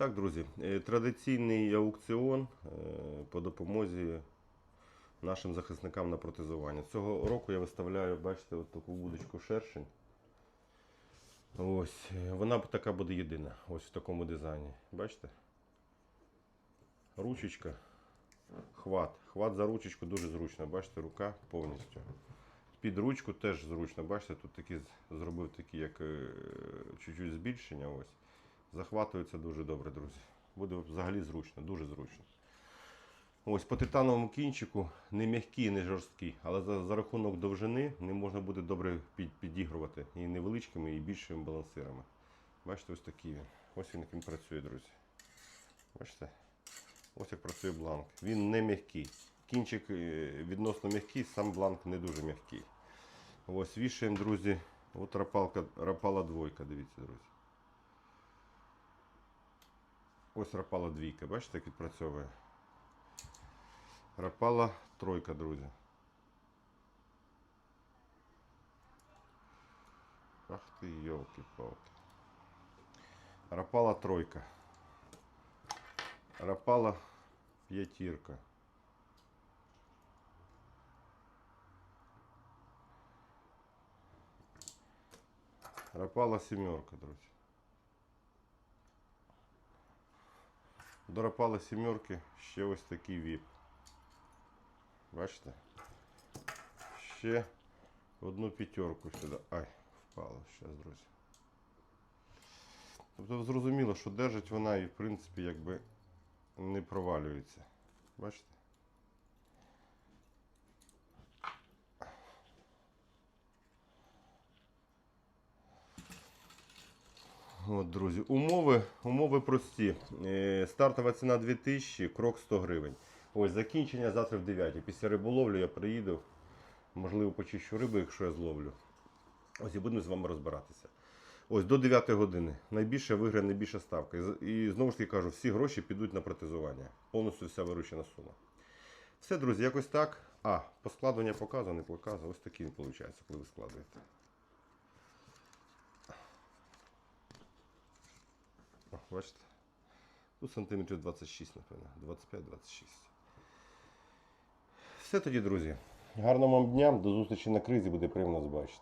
Так, друзі, е, традиційний аукціон е, по допомозі нашим захисникам на протезування. Цього року я виставляю, бачите, от таку вудочку шершень. Ось, е, вона така буде єдина. Ось в такому дизайні. Бачите? Ручечка. Хват. Хват за ручечку дуже зручно. Бачите, рука повністю. Під ручку теж зручно. Бачите, тут такі зробив такі, як чуть-чуть збільшення. Ось. Захватується дуже добре, друзі. Буде взагалі зручно, дуже зручно. Ось по титановому кінчику не м'який, не жорсткий, але за, за рахунок довжини не можна буде добре під, підігрувати і невеличкими, і більшими балансирами. Бачите, ось такий він. Ось він як він працює, друзі. Бачите? Ось як працює бланк. Він не м'який. Кінчик е, відносно м'який, сам бланк не дуже м'який. Ось вішаємо, друзі. От рапалка, рапала двойка, дивіться, друзі. Ось рапала двійка, бачите, як відпрацьовує. Рапала тройка, друзі. Ах ти, йолки-палки. Рапала тройка. Рапала п'ятірка. Рапала сімерка, друзі. До рапала сімерки ще ось такий віп. Бачите? Ще одну п'ятерку сюди. Ай, впало зараз, друзі. Тобто зрозуміло, що держить вона і в принципі якби не провалюється. Бачите? От, друзі, умови, умови прості. Е, Стартова ціна 2000, крок 100 гривень. Ось закінчення завтра в 9. Після риболовлі я приїду. Можливо, почищу рибу, якщо я зловлю. Ось і будемо з вами розбиратися. Ось до 9 години. Найбільше виграє найбільша ставка. І знову ж таки кажу, всі гроші підуть на протезування. Повністю вся виручена сума. Все, друзі, якось так. А, по складуванню показу, не показу. Ось такий він виходить, коли ви складуєте. Бачите? Тут сантиметрів 26, напевно. 25-26. Все тоді, друзі. Гарного вам дня. До зустрічі на кризі. Буде приємно вас бачити.